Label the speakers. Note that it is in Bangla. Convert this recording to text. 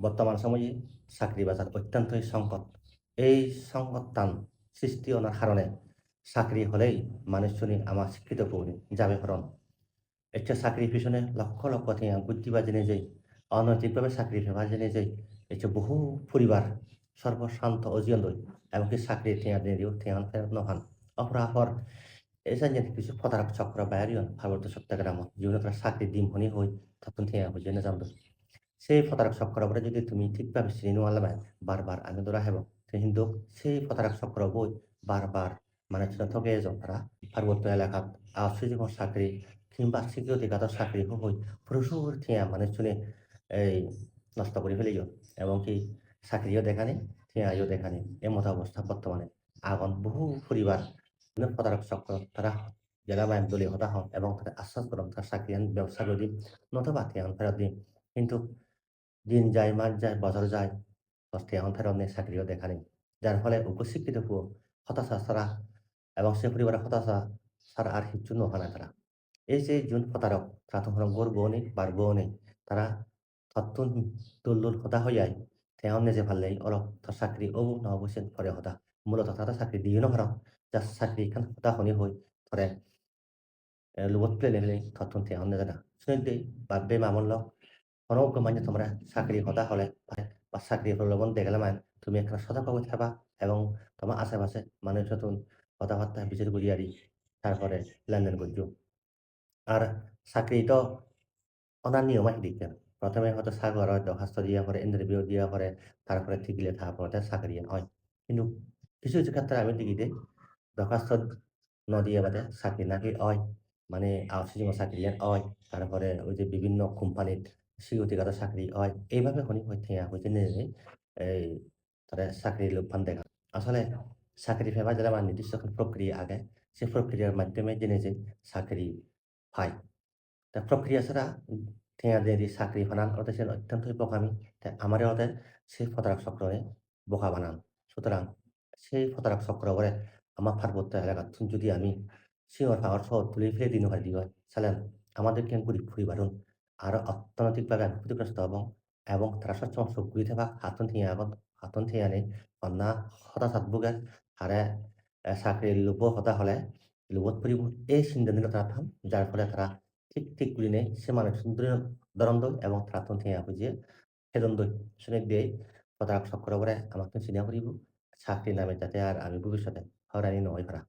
Speaker 1: বর্তমান সময়ে চাকরি বাজার অত্যন্তই সংকট। এই সংকট টান সৃষ্টি অনার কারণে চাকরি হলেই মানুষজনী আমার শিক্ষিত পৌনি যাবে হরণ একটা চাকরির পিছনে লক্ষ লক্ষ টিয়া বুদ্ধিবা জেনে যাই অনৈতিকভাবে চাকরি ফেবা জেনে যাই এটা বহু পরিবার সর্বশান্ত অজিয়ন দই এমনকি চাকরি টিয়া দিয়ে দিও টিয়ান ফেরত নহান অপরাহর এসান যেন কিছু ফতারক চক্র বাইরিয়ন ভারত চট্টগ্রাম জীবনে তারা চাকরি দিম হনি হই তখন টিয়া বুঝে না সেই ফতারক চক্রবরে যদি তুমি ঠিকভাবে চিনি নোয়ালামাই বারবার আমি দৌড়া হেব কিন্তু সেই ফতারক চক্র বই বারবার ঠকে এজন তারা পার্বত্য এলাকাত আশ্চর্য চাকরি কিংবা সিকিউরিটিগত চাকরি হই প্রচুর থিয়া মানুষজনে এই নষ্ট করে ফেলিও এবং কি চাকরিও দেখানি থিয়াও দেখানি এমত অবস্থা বর্তমানে। আগন বহু পরিবার বিভিন্ন প্রতারক চক্র তারা জেলা বায়ন দলীয় হতা হন এবং তাদের আশ্বাস করেন তার চাকরি ব্যবসা করে দিন, নতুবা থিয়ান ফেরত দিন। কিন্তু দিন যায়, মাস যায়, বছর যায় এখন ফেরত নেই চাকরিও দেখা নেই। যার ফলে উপশিক্ষিত পুয়ো হতাশা ছাড়া এবং সে পরিবারের হতাশা ছাড়া আর কিচ্ছু নহানা তারা। এই যে যোন প্রতারক, তারা তখন গোর বউ নেই, বার বউ নেই। তারা তত্তুন দুল্লুল হতা হয়ে যায় তেওঁ নিজে ভালো লাগি অলপ তার চাকরি ও নহবছেন পরে হতা। মূলত তারা চাকরি দিয়ে নভর যা চাকরি খান হতা শুনি হই ধরে লুবত পেলে নেলে তত্তুন তেওঁ নেজানা শুনে দেই বাবে মামুন লগ কোনো মানে তোমরা চাকরি হতা হলে বা চাকরি প্রলোভন দেখলে মানে তুমি একটা সতর্ক হয়ে থাকবা এবং তোমার আশেপাশে মানুষ নতুন কথাবার্তা বিচার বুঝিয়ারি তারপরে লেনদেন করছ আর চাকরি তো অনার নিয়ম দিকে প্রথমে হয়তো সাগর দরখাস্ত দিয়া পরে ইন্টারভিউ দিয়া পরে তারপরে ঠিকলে তারপরে চাকরি হয় কিন্তু কিছু কিছু ক্ষেত্রে আমি দেখি যে দরখাস্ত নদিয়ে বাদে চাকরি নাকি হয় মানে আউটসোর্সিং চাকরি হয় তারপরে ওই যে বিভিন্ন কোম্পানির সিকিউরিটিগত চাকরি হয়। এইভাবে শুনি হয়ে থিয়া হয়েছে নিজে এই তারা চাকরির লোকপান দেখা আসলে চাকরি ফেবা যারা আমার নির্দিষ্ট প্রক্রিয়া আগে সে প্রক্রিয়ার মাধ্যমে যে চাকরি পায়। তা প্রক্রিয়া ছাড়া ঠেয়া দিয়ে দিয়ে চাকরি বানান ওটা সে অত্যন্তই বোকামি তাই আমারও ওদের সেই ফতারক চক্রে বোকা বানান সুতরাং সেই ফতারক চক্র করে আমার পার্বত্য এলাকাত যদি আমি সিংহর পাওয়ার সহ তুলে ফেলে দিন হয় দিও, চালেন আমাদের কেন করি ফুরি বাড়ুন আরও অর্থনৈতিকভাবে আমি ক্ষতিগ্রস্ত এবং এবং তারা সবসময় ঘুরি থাকা হাতন থিয়া আগত, হাতন থিয়া নেই অন্যা হতাশ হাতবোগে আরে চাকরির লোভ হতা হলে লোভত পরিব এই সিদ্ধান্ত তারা থাম যার ফলে তারা ঠিক ঠিক করে নেই, সে মানুষ দরম দই এবং তারা তন থিয়া বুঝিয়ে সেদন দই শুনে দিয়ে প্রতারক চক্র করে আমার তো চিনিয়া করিব চাকরি নামে যাতে আর আমি ভবিষ্যতে হরানি নয় করা